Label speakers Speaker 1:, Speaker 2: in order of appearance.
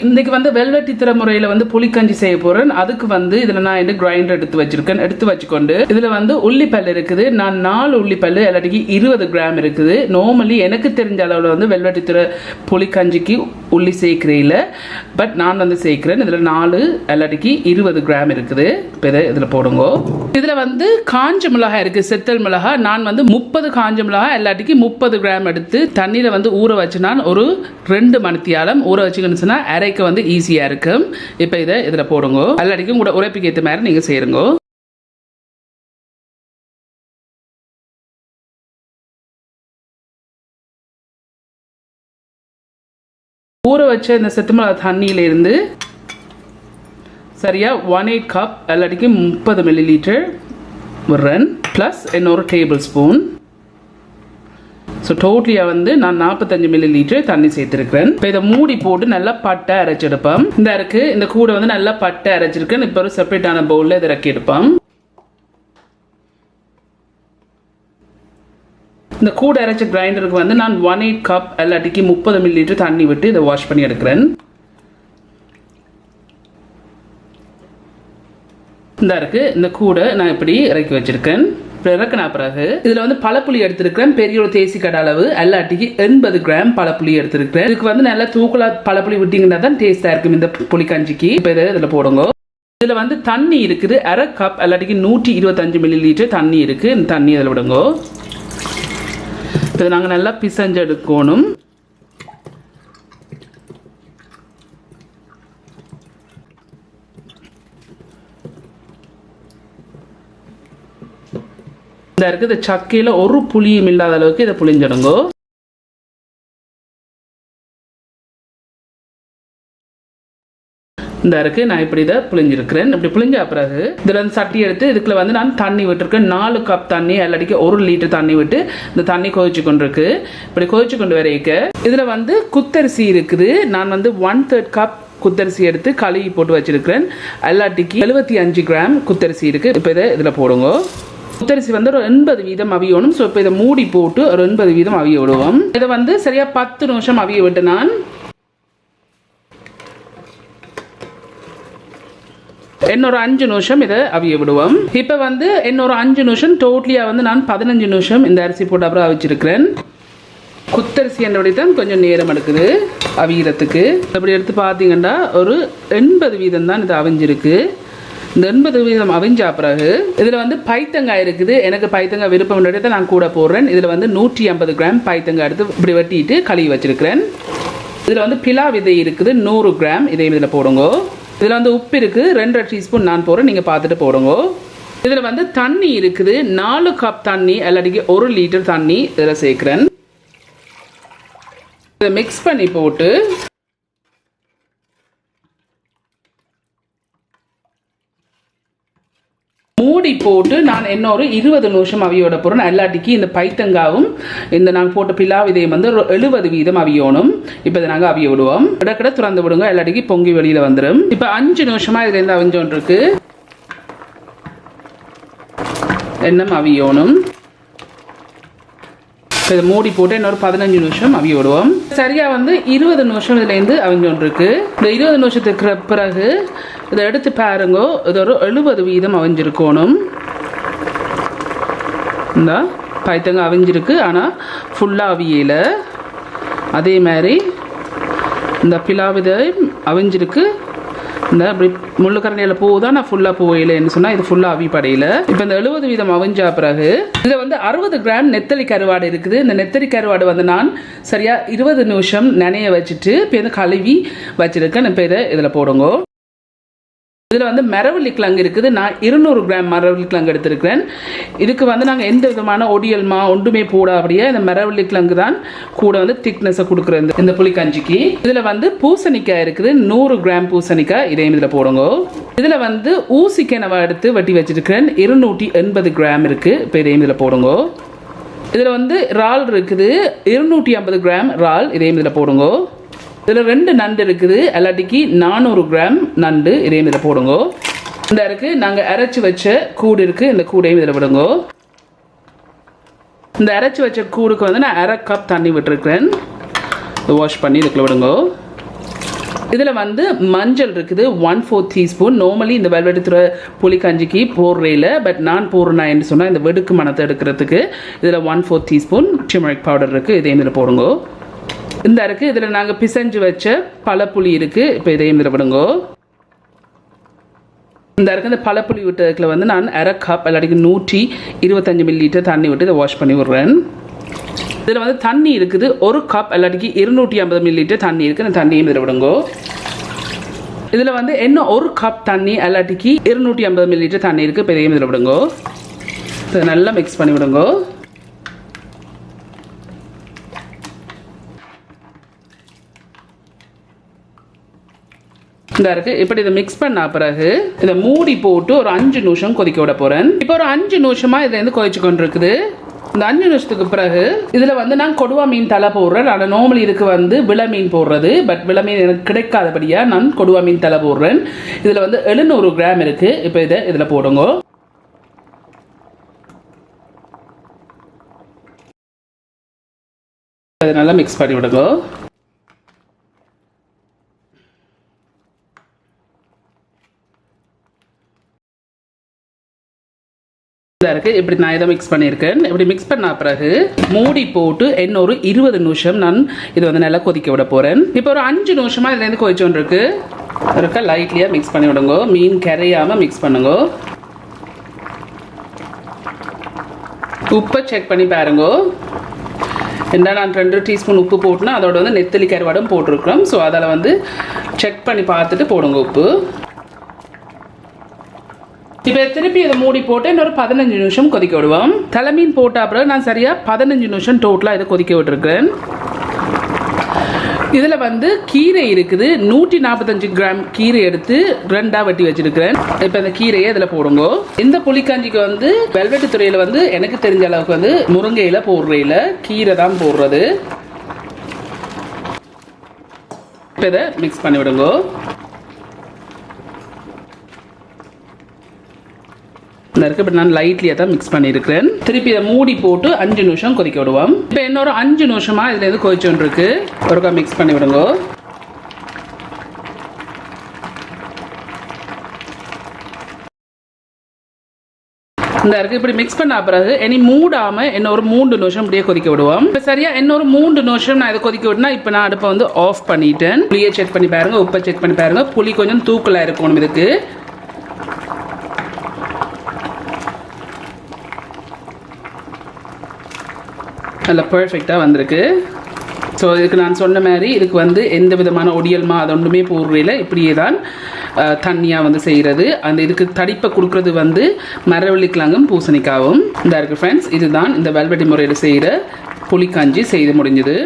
Speaker 1: இன்னைக்கு வந்து வெல்வெட்டி திற முறையில் வந்து புளிக்கஞ்சி செய்ய போறேன். அதுக்கு வந்து இதில் நான் வந்து கிரைண்டர் எடுத்து வச்சிருக்கேன். எடுத்து வச்சுக்கொண்டு இதில் வந்து உள்ளிப்பல் இருக்குது. நான் நாலு உள்ளிப்பல் இல்லாட்டிக்கு இருபது கிராம் இருக்குது. நார்மலி எனக்கு தெரிஞ்ச அளவில் வந்து வெல்வெட்டி புளிக்கஞ்சிக்கு உள்ளி சேர்க்குறையில் பட் நான் வந்து சேர்க்கிறேன். இதில் நாலு எல்லாட்டிக்கு இருபது கிராம் இருக்குது. இப்போ இதை இதில் போடுங்க. இதில் வந்து காஞ்ச மிளகாய் இருக்குது செத்தல் மிளகாய். நான் வந்து முப்பது காஞ்ச மிளகாய் எல்லாட்டிக்கு முப்பது கிராம் எடுத்து தண்ணியில் வந்து ஊற வச்சு ஒரு ரெண்டு மணித்தியாலம். ஊற வச்சுக்கணுச்சுன்னா அரைக்க வந்து ஈஸியாக இருக்கும். இப்போ இதை இதில் போடுங்க. எல்லாட்டிக்கும் கூட உழைப்புக்கு ஏற்ற மாதிரி நீங்கள் செய்யுங்க. ஊற வச்ச இந்த செத்து தண்ணியிலேருந்து சரியாக ஒன் எயிட் கப் எல்லாட்டிக்கு முப்பது மில்லி லிட்டர் விடுறேன் ப்ளஸ் இன்னொரு டேபிள் ஸ்பூன் ஸோ டோட்டலியாக வந்து நான் நாற்பத்தஞ்சு மில்லி லிட்டர் தண்ணி சேர்த்துருக்கிறேன். இப்போ இதை மூடி போட்டு நல்லா பட்டை அரைச்செடுப்பேன் இந்த இருக்கு இந்த கூடை வந்து நல்லா பட்டை அரைச்சிருக்கேன் இப்போ ஒரு செப்பரேட்டான பவுலில் இதை இறக்கி எடுப்பேன் இந்த கூடை அரைச்ச கிரைண்டருக்கு வந்து நான் ஒன் எயிட் கப் எல்லாட்டிக்கு முப்பது மில்லி லிட்டர் தண்ணி விட்டு இதை வாஷ் பண்ணி எடுக்கிறேன். இந்த இருக்கு இந்த கூடை நான் இப்படி இறக்கி வச்சிருக்கேன். இப்போ இறக்கின பிறகு இதில் வந்து பழப்புளி எடுத்திருக்கிறேன். பெரிய ஒரு தேசி கடை அளவு எல்லாட்டிக்கு எண்பது கிராம் பழப்புளி எடுத்திருக்கிறேன். இதுக்கு வந்து நல்லா தூக்கலா பழப்புளி விட்டீங்கன்னா தான் டேஸ்ட்டாக இருக்கும் இந்த புளிக்கஞ்சிக்கு இப்போ இதை இதில் போடுங்க. இதில் வந்து தண்ணி இருக்குது. அரை கப் எல்லாட்டிக்கு நூற்றி இருபத்தஞ்சு மில்லி லிட்டர் தண்ணி இருக்குது இந்த தண்ணி இதில் விடுங்க. இதை நாங்கள் நல்லா பிசைஞ்செடுக்கணும் இந்த இருக்குது இந்த சக்கையில் ஒரு புளியும் இல்லாத அளவுக்கு இதை புளிஞ்சிடுங்கோ. இந்த இருக்கு நான் இப்படி இதை புளிஞ்சிருக்கிறேன் இப்படி புளிஞ்ச பிறகு இதில் வந்து சட்டி எடுத்து இதுக்குள்ள வந்து நான் தண்ணி விட்டுருக்கேன். நாலு கப் தண்ணி எல்லாடிக்கு ஒரு லிட்டர் தண்ணி விட்டு இந்த தண்ணி கொதிச்சு கொண்டு இருக்கு இப்படி கொதிச்சு கொண்டு வரைக்க இதில் வந்து குத்தரிசி இருக்குது. நான் வந்து ஒன் தேர்ட் கப் குத்தரிசி எடுத்து கழுவி போட்டு வச்சிருக்கிறேன். எல்லாட்டிக்கு எழுபத்தி அஞ்சு கிராம் குத்தரிசி இருக்கு. இப்போ இதை இதில் போடுங்க. குத்தரிசி வந்து ஒரு எண்பது வீதம் அவியணும். ஸோ இப்போ இதை மூடி போட்டு ஒரு எண்பது வீதம் அவிய விடுவோம். இதை வந்து சரியாக பத்து நிமிஷம் அவிய விட்டு நான் இன்னொரு அஞ்சு நிமிஷம் இதை அவிய விடுவோம். இப்போ வந்து இன்னொரு அஞ்சு நிமிஷம் டோட்டலியாக வந்து நான் பதினஞ்சு நிமிஷம் இந்த அரிசி போட்டு அப்புறம் அவிச்சிருக்கிறேன். குத்தரிசி என்னுடைய தான் கொஞ்சம் நேரம் எடுக்குது அவியறதுக்கு. அப்படி எடுத்து பார்த்தீங்கன்னா ஒரு எண்பது வீதம் தான் இது அவிஞ்சிருக்கு. இந்த எண்பது வீதம் அவிஞ்சா பிறகு இதில் வந்து பைத்தங்காய் இருக்குது. எனக்கு பைத்தங்காய் விருப்பம் தான் நான் கூட போடுறேன். இதில் வந்து நூற்றி ஐம்பது கிராம் பைத்தங்காய் எடுத்து இப்படி வெட்டிட்டு கழுவி வச்சிருக்கிறேன். இதில் வந்து பிலா விதை இருக்குது நூறு கிராம். இதையும் இதில் போடுங்க. இதில் வந்து உப்பு இருக்குது. ரெண்டரை டீஸ்பூன் நான் போடுறேன். நீங்கள் பார்த்துட்டு போடுங்க. இதில் வந்து தண்ணி இருக்குது. நாலு கப் தண்ணி எல்லாடிக்கு ஒரு லிட்டர் தண்ணி இதில் சேர்க்குறேன். இதை மிக்ஸ் பண்ணி போட்டு மூடி போட்டு நான் இன்னொரு இருபது நிமிஷம் அவியோட போகிறேன் எல்லாட்டிக்கு இந்த பைத்தங்காவும் இந்த நாங்கள் போட்ட பிலா விதையும் வந்து எழுபது வீதம் அவியோணும். இப்போ இதை நாங்கள் அவிய விடுவோம். இடக்கிட திறந்து விடுங்க. எல்லாட்டிக்கு பொங்கி வெளியில் வந்துடும் இப்போ அஞ்சு நிமிஷமாக இதுலேருந்து அவிஞ்சோன் இருக்கு எண்ணம் அவியோணும். இதை மூடி போட்டு இன்னொரு பதினஞ்சு நிமிஷம் அவிய விடுவோம். சரியா வந்து இருபது நிமிஷம் இதுலேருந்து அவிஞ்சோன் இருக்கு இந்த இருபது நிமிஷத்துக்கு பிறகு இதை எடுத்து பாருங்க. இது ஒரு எழுபது வீதம் அவிஞ்சிருக்கணும். இந்த பைத்தங்க அவிஞ்சிருக்கு. ஆனால் ஃபுல்லாக அவியல. அதே மாதிரி இந்த பிலாவிதை அவிஞ்சிருக்கு. இந்த அப்படி முள்ளு பூ தான் நான் ஃபுல்லாக போகலைன்னு சொன்னால் இது ஃபுல்லாக அவிப்படையில். இப்போ இந்த எழுபது வீதம் அவிஞ்சா பிறகு இதில் வந்து அறுபது கிராம் நெத்தலி கருவாடு இருக்குது. இந்த நெத்தலி கருவாடு வந்து நான் சரியாக இருபது நிமிஷம் நனைய வச்சுட்டு இப்போ வந்து கழுவி வச்சுருக்கேன். இப்போ இதை இதில் போடுங்க. இதில் வந்து மரவள்ளி கிழங்கு இருக்குது. நான் இருநூறு கிராம் மரவள்ளி கிழங்கு எடுத்திருக்கிறேன். இதுக்கு வந்து நாங்கள் எந்த விதமான ஒடியல்மா ஒன்றுமே போடாபடியே இந்த மரவள்ளி கிழங்கு தான் கூட வந்து திக்னஸை கொடுக்குற இந்த இந்த புளிக்கஞ்சிக்கு. இதில் வந்து பூசணிக்காய் இருக்குது. நூறு கிராம் பூசணிக்காய் இதையும் இதில் போடுங்க. இதில் வந்து ஊசிக்கெனவை எடுத்து வட்டி வச்சிருக்கிறேன். இருநூற்றி எண்பது கிராம் இருக்குது இப்போ இதையும் இதில் போடுங்க. இதில் வந்து இறால் இருக்குது. இருநூற்றி ஐம்பது கிராம் இறால் இதையும் இதில் போடுங்க. இதில் ரெண்டு நண்டு இருக்குது. எல்லாட்டிக்கு நானூறு கிராம் நண்டு இதையும் இதில் போடுங்க. இந்த இருக்குது நாங்கள் அரைச்சி வச்ச கூடு இருக்குது இந்த கூடையும் இதில் விடுங்க. இந்த அரைச்சி வச்ச கூடுக்கு வந்து நான் அரை கப் தண்ணி விட்டுருக்கிறேன். வாஷ் பண்ணி இதுக்குள்ள விடுங்க. இதில் வந்து மஞ்சள் இருக்குது ஒன் ஃபோர் டீஸ்பூன் நார்மலி இந்த வெல்வெடுத்துற புளிக்கஞ்சிக்கு போடுறையில் பட் நான் போடுறேன் என்று சொன்னால் இந்த வெடுக்கு மணத்தை எடுக்கிறதுக்கு இதில் one four teaspoon turmeric powder இருக்குது இதையும் இதில் போடுங்க. இந்த இருக்குது இதில் நாங்கள் பிசைஞ்சு வச்ச பழப்புளி இருக்குது இப்போ இதையும் விடுங்கோ. இந்த இருக்க இந்த பழப்புளி விட்டதுக்குள்ள வந்து நான் அரை கப் இல்லாட்டிக்கு நூற்றி இருபத்தஞ்சு மில்லி லிட்டர் தண்ணி விட்டு இதை வாஷ் பண்ணி விடுறேன். இதில் வந்து தண்ணி இருக்குது. ஒரு கப் இல்லாட்டிக்கு இருநூற்றி ஐம்பது மில்லி லிட்டர் தண்ணி இருக்குது அந்த தண்ணியும் இதில் விடுங்கோ. இதில் வந்து என்ன ஒரு கப் தண்ணி இல்லாட்டிக்கு இருநூற்றி ஐம்பது மில்லி லிட்டர் தண்ணி இருக்குது இப்போ இதையும் இதில் விடுங்கோ. இதை நல்லா மிக்ஸ் பண்ணி விடுங்கோ. இந்த இருக்கு. இப்படி இதை மிக்ஸ் பண்ண பிறகு இதை மூடி போட்டு ஒரு அஞ்சு நிமிஷம் கொதிக்க விட போகிறேன் இப்போ ஒரு அஞ்சு நிமிஷமாக இதுலேருந்து கொதிச்சு கொண்டு இருக்குது இந்த அஞ்சு நிமிஷத்துக்கு பிறகு இதில் வந்து நான் கொடுவா மீன் தலை போடுறேன். ஆனால் நார்மலி இதுக்கு வந்து வில மீன் போடுறது. பட் வில மீன் எனக்கு கிடைக்காதபடியாக நான் கொடுவா மீன் தலை போடுறேன். இதில் வந்து எழுநூறு கிராம் இருக்குது இப்போ இதை இதில் போடுங்க. அதை நல்லா மிக்ஸ் பண்ணி விடுங்க. இருக்குது இப்படி நான் இதை மிக்ஸ் பண்ணியிருக்கேன். இப்படி மிக்ஸ் பண்ண பிறகு மூடி போட்டு என்ன ஒரு இருபது நிமிஷம் நான் இது வந்து நல்லா கொதிக்க விட போகிறேன் இப்போ ஒரு அஞ்சு நிமிஷமாக இதுலேருந்து கொதிச்சோன்னு இருக்கு இருக்க லைட்லியாக மிக்ஸ் பண்ணி விடுங்க. மீன் கரையாமல் மிக்ஸ் பண்ணுங்க. உப்பை செக் பண்ணி பாருங்க. என்ன நான் ரெண்டு டீஸ்பூன் உப்பு போட்டுனா அதோட வந்து நெத்தலி கருவாடும் போட்டிருக்கிறோம். ஸோ அதில் வந்து செக் பண்ணி பார்த்துட்டு போடுங்க உப்பு. இப்போ திருப்பி இதை மூடி போட்டு இன்னொரு பதினஞ்சு நிமிஷம் கொதிக்க விடுவோம். தலைமீன் போட்ட அப்புறம் நான் சரியாக பதினஞ்சு நிமிஷம் டோட்டலாக இதை கொதிக்க விட்டுருக்கேன் இதில் வந்து கீரை இருக்குது. நூற்றி நாற்பத்தஞ்சு கிராம் கீரை எடுத்து ரெண்டாக வெட்டி வச்சிருக்கிறேன். இப்போ இந்த கீரையை இதில் போடுங்க. இந்த புளிக்காஞ்சிக்கு வந்து வெல்வெட்டு துறையில் வந்து எனக்கு தெரிஞ்ச அளவுக்கு வந்து முருங்கையில் போடுறையில். கீரை தான் போடுறது. இப்போ இதை மிக்ஸ் பண்ணி விடுங்க இந்த இருக்கு பட் நான் லைட்லியாக தான் மிக்ஸ் பண்ணியிருக்கிறேன் திருப்பி இதை மூடி போட்டு அஞ்சு நிமிஷம் கொதிக்க விடுவோம். இப்போ இன்னொரு அஞ்சு நிமிஷமா இதுல இருந்து கொதிச்சோன்னு இருக்கு ஒருக்கா மிக்ஸ் பண்ணி விடுங்க. இந்த இருக்கு இப்படி மிக்ஸ் பண்ண பிறகு இனி மூடாம இன்னொரு மூன்று நிமிஷம் இப்படியே கொதிக்க விடுவோம். இப்போ சரியா இன்னொரு மூன்று நிமிஷம் நான் இதை கொதிக்க விட்டுனா இப்போ நான் அடுப்பை வந்து ஆஃப் பண்ணிட்டேன். புளியை செக் பண்ணி பாருங்க உப்பை செக் பண்ணி பாருங்க. புளி கொஞ்சம் தூக்கலா இருக்கணும் இதுக்கு. நல்லா பர்ஃபெக்டாக வந்திருக்கு. ஸோ இதுக்கு நான் சொன்ன மாதிரி இதுக்கு வந்து எந்த விதமான ஒடியல்மா அது ஒன்றுமே போடுறையில் இப்படியே தான் தண்ணியாக வந்து செய்கிறது அந்த இதுக்கு தடிப்பை கொடுக்குறது வந்து மரவள்ளிக்கிழங்கும் பூசணிக்காவும். இந்த இருக்குது ஃப்ரெண்ட்ஸ் இதுதான் இந்த வெல்வெட்டி முறையில் செய்கிற புளிக்காஞ்சி செய்து முடிஞ்சது.